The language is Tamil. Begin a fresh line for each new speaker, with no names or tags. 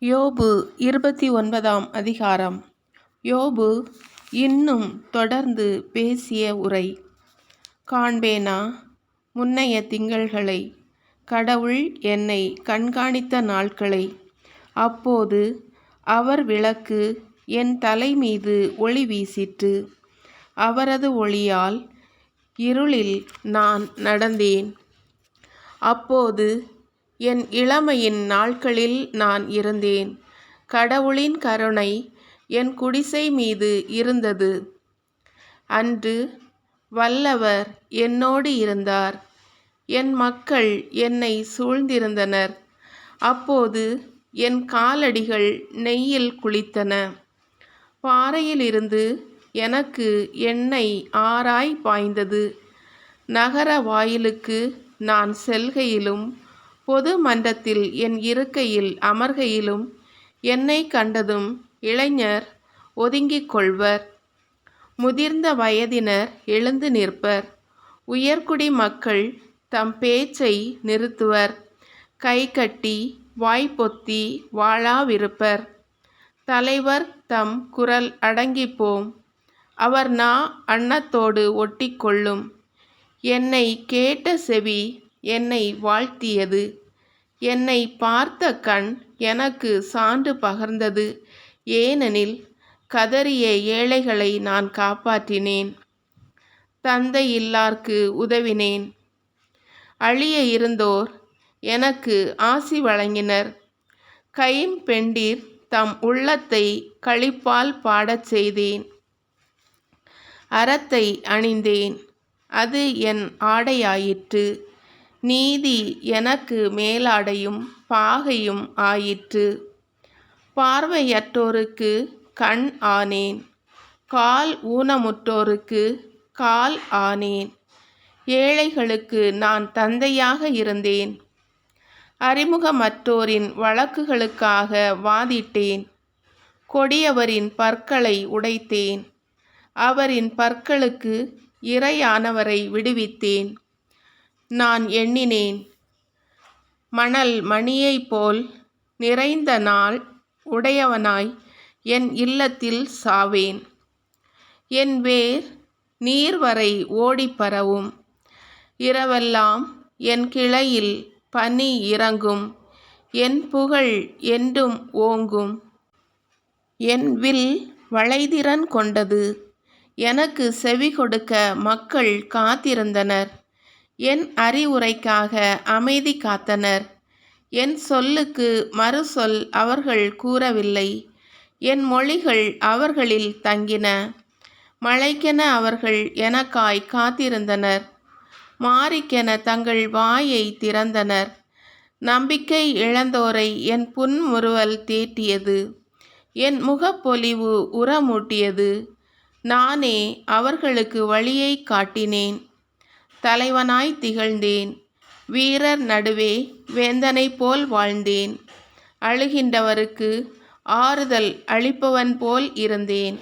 யோபு இருபத்தி ஒன்பதாம் அதிகாரம். யோபு இன்னும் தொடர்ந்து பேசிய உரை காண்பேனா முன்னைய திங்கள்களை கடவுள் என்னை கண்காணித்த நாட்களை அப்போது அவர் விளக்கு என் தலை மீது ஒளி வீசிற்று. அவரது ஒளியால் இருளில் நான் நடந்தேன். அப்போது என் இளமையின் நாட்களில் நான் இருந்தேன். கடவுளின் கருணை என் குடிசை மீது இருந்தது. அன்று வல்லவர் என்னோடு இருந்தார். என் மக்கள் என்னை சூழ்ந்திருந்தனர். அப்போது என் காலடிகள் நெய்யில் குளித்தன. பாறையிலிருந்து எனக்கு எண்ணெய் ஆராய் பாய்ந்தது. நகர வாயிலுக்கு நான் செல்கையிலும் பொது மன்றத்தில் என் இருக்கையில் அமர்கையிலும் என்னை கண்டதும் இளைஞர் ஒதுங்கிக் கொள்வர். முதிர்ந்த வயதினர் எழுந்து நிற்பர். உயர்குடி மக்கள் தம் பேச்சை நிறுத்துவர். கை கட்டி வாய்ப்பொத்தி வாழாவிருப்பர். தலைவர் தம் குரல் அடங்கிப்போம். அவர் நா அன்னத்தோடு ஒட்டிக்கொள்ளும் என்னை கேட்ட செவி என்னை வாழ்த்தியது. என்னை பார்த்த கண் எனக்கு சான்று பகர்ந்தது. ஏனெனில் கதறிய ஏழைகளை நான் காப்பாற்றினேன். தந்தை இல்லார்க்கு உதவினேன். அழிய இருந்தோர் எனக்கு ஆசி வழங்கினர். கைம்பெண்டிர் தம் உள்ளத்தை களிப்பால் பாடச் செய்தேன். அறத்தை அணிந்தேன். அது என் ஆடையாயிற்று. நீதி எனக்கு மேலாடையும் பாகையும் ஆயிற்று. பார்வையற்றோருக்கு கண் ஆனேன். கால் ஊனமுற்றோருக்கு கால் ஆனேன். ஏழைகளுக்கு நான் தந்தையாக இருந்தேன். அறிமுகமற்றோரின் வழக்குகளுக்காக வாதிட்டேன். கொடியவரின் பற்களை உடைத்தேன். அவரின் பற்களுக்கு இரையானவரை விடுவித்தேன். நான் எண்ணினேன். மணல் மணியைப் போல் நிறைந்த நாள் உடையவனாய் என் இல்லத்தில் சாவேன். என் வேர் நீர்வரை வரை பரவும். இரவெல்லாம் என் கிளையில் பனி இறங்கும். என் புகழ் என்றும் ஓங்கும். என் வில் வளைதிறன் கொண்டது. எனக்கு செவி கொடுக்க மக்கள் காத்திருந்தனர். என் அறிவுரைக்காக அமைதி காத்தனர். என் சொல்லுக்கு மறுசொல் அவர்கள் கூறவில்லை. என் மொழிகள் அவர்களில் தங்கின. மழைக்கென அவர்கள் எனக்காய் காத்திருந்தனர். மாறிக்கென தங்கள் வாயை திறந்தனர். நம்பிக்கை இழந்தோரை என் புன்முறுவல் தீட்டியது என் முகப்பொலிவு உரமூட்டியது. நானே அவர்களுக்கு வழியை காட்டினேன். தலைவனாய் திகழ்ந்தேன். வீரர் நடுவே வேந்தனை போல் வாழ்ந்தேன். அழுகின்றவருக்கு ஆறுதல் அளிப்பவன் போல் இருந்தேன்.